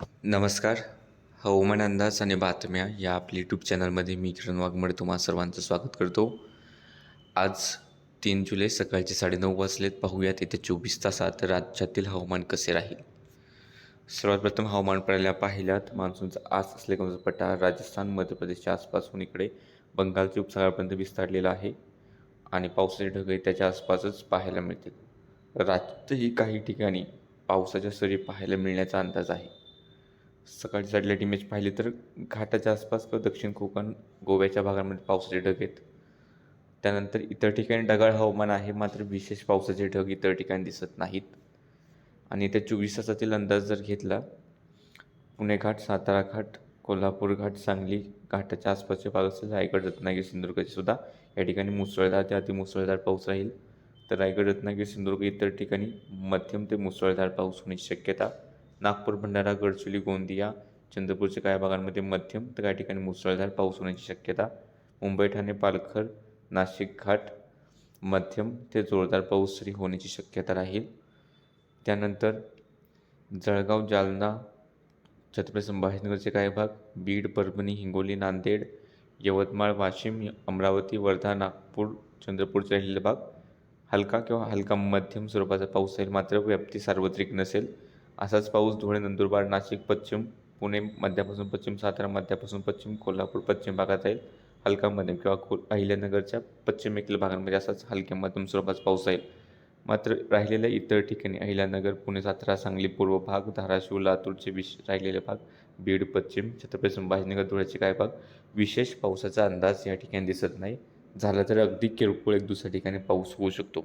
नमस्कार. हवामान अंदाज आणि बातम्या या आपल्या यूट्यूब चॅनलमध्ये मी किरण वाघमडे तुम्हा सर्वांचं स्वागत करतो. आज तीन जुलै सकाळचे साडेनऊ वाजलेत. पाहूयात येत्या चोवीस तासात राज्यातील हवामान कसे राहील. सर्वात प्रथम हवामान पडायला पाहिल्यात. मान्सूनचा आज असलेला पट्टा राजस्थान मध्य प्रदेशच्या आसपासून इकडे बंगालच्या उपसागरापर्यंत विस्तारलेला आहे आणि पावसाचे ढगही त्याच्या आसपासच पाहायला मिळतील. राज्यातही काही ठिकाणी पावसाच्या सरी पाहायला मिळण्याचा अंदाज आहे. सकाळची सॅटेलाईट इमेज पाहिली तर घाटाच्या आसपास किंवा दक्षिण कोकण गोव्याच्या भागांमध्ये पावसाचे ढग आहेत. त्यानंतर इतर ठिकाणी ढगाळ हवामान आहे मात्र विशेष पावसाचे ढग इतर ठिकाणी दिसत नाहीत. आणि त्या चोवीस तासातील अंदाज जर घेतला पुणे घाट सातारा घाट कोल्हापूर घाट सांगली घाटाच्या आसपासचे भाग असेल रायगड रत्नागिरी सिंधुदुर्गचे सुद्धा या ठिकाणी मुसळधार ते अतिमुसळधार पाऊस राहील. तर रायगड रत्नागिरी सिंधुदुर्ग इतर ठिकाणी मध्यम ते मुसळधार पाऊस होण्याची शक्यता नागपूर भंडारा गडचिरोली गोंदिया चंद्रपूरच्या काही भागांमध्ये मध्यम तर काही ठिकाणी मुसळधार पाऊस होण्याची शक्यता. मुंबई ठाणे पालघर नाशिक घाट मध्यम ते जोरदार पाऊस तरी होण्याची शक्यता राहील. त्यानंतर जळगाव जालना छत्रपती संभाजीनगरचे काही भाग बीड परभणी हिंगोली नांदेड यवतमाळ वाशिम अमरावती वर्धा नागपूर चंद्रपूरचे राहिलेले भाग हलका किंवा हलका मध्यम स्वरूपाचा पाऊस राहील. मात्र व्याप्ती सार्वत्रिक नसेल. असाच पाऊस धुळे नंदुरबार नाशिक पश्चिम पुणे मध्यापासून पश्चिम सातारा मध्यापासून पश्चिम कोल्हापूर पश्चिम भागात राहील हलका मध्यम किंवा को अहिल्यानगरच्या पश्चिमेकडील भागांमध्ये असाच हलक्या मध्यम स्वरूपाचा पाऊस जाईल मात्र राहिलेल्या इतर ठिकाणी अहिल्यानगर पुणे सातारा सांगली पूर्व भाग धाराशिव लातूरचे विश राहिलेले भाग बीड पश्चिम छत्रपती संभाजीनगर धुळ्याचे काही भाग विशेष पावसाचा अंदाज या ठिकाणी दिसत नाही. झाला तर अगदी किरकोळ एक दुसऱ्या ठिकाणी पाऊस होऊ शकतो.